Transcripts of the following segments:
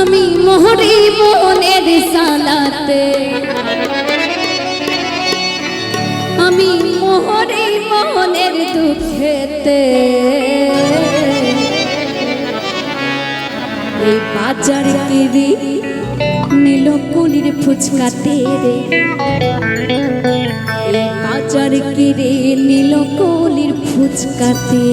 আমি মোহরি মনের সালাতে। আমি মোহরি মনের দুঃখেতে। এই বাজার কেড়ে নীল কলির ফুচকাতে রে বাজার কেড়ে নীল কলির ফুচকাতে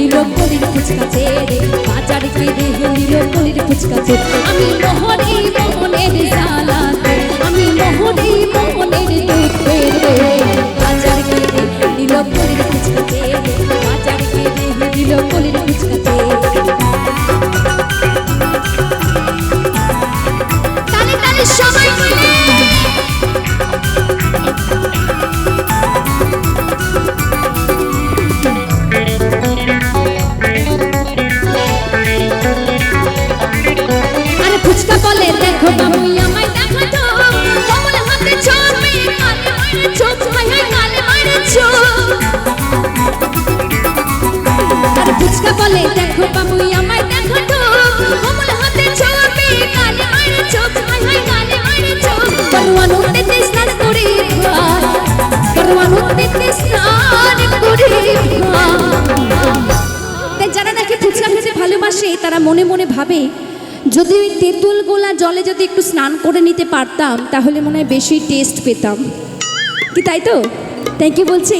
কিরে নীলকলির ফুচকাছে রে বাজার কিরে নীলকলির ফুচকাছে আমি মোহরে মোহনের জানাতে আমি মোহরে মোহনের দুঃখেতে বাজার কিরে নীলকলির ফুচকাছে রে বাজার কিরে নীলকলির ফুচকাছে তালে তালে সবাই মিলে বলে, দেখো বাবু, আমায় দেখো তো। কমল হাতে ছবি কালে মারে চোখ হাই হাই কালে মারে চোখ। করওয়ানো তেতে স্নান করে করওয়ানো তেতে স্নান করে তাই যারা নাকি ফুচকা খেতে ভালোবাসে, তারা মনে মনে ভাবে, যদি ওই তেঁতুল গোলা জলে যদি একটু স্নান করে নিতে পারতাম, তাহলে মনে হয় বেশি টেস্ট পেতাম। কি তাই তো? তাই কি বলছি?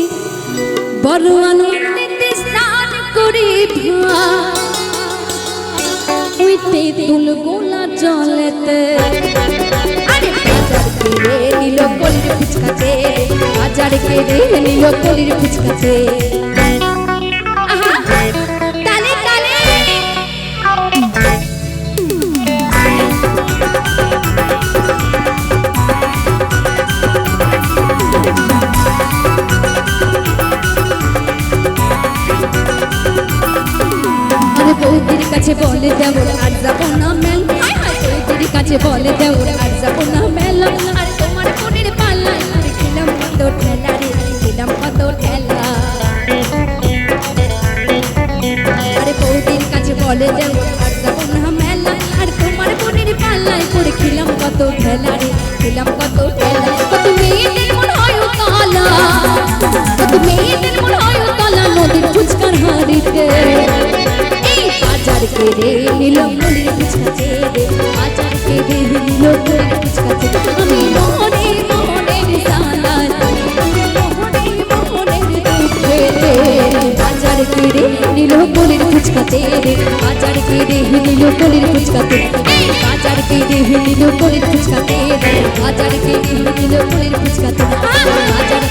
বড় তেঁতুল গোলা জলেতে। আরে বাজার কেড়ে নিল কলির ফুচকাতে বাজার কেড়ে নিল কলির ফুচকাতে। কাছে বলে দেওর আর যাব না মেল। হায় কাছে বলে দেওর আর যাব না মেল। আর তোমার পাল্লা কত ঠেলা রে খেলাম কত ঠেলা আরে বৌদির কাছে বলে দেওর আর যাব না আর তোমার মনের পাল্লায় করে খেলাম কত ঠেলা রে ঠেলা মেয়েদের মন হয় কালা কত মেয়েদের কেড়ে নিল মনের ফুচকাতে রে বাজার কেড়ে নিল মনের ফুচকাতে আমি মোহনে মোহনের সালাত আমি মোহনে মোহনের দুঃখে রে। বাজার কেড়ে নিল মনের ফুচকাতে রে বাজার কেড়ে নিল মনের ফুচকাতে এই বাজার কেড়ে নিল মনের ফুচকাতে রে বাজার কেড়ে নিল মনের ফুচকাতে বাজার কেড়ে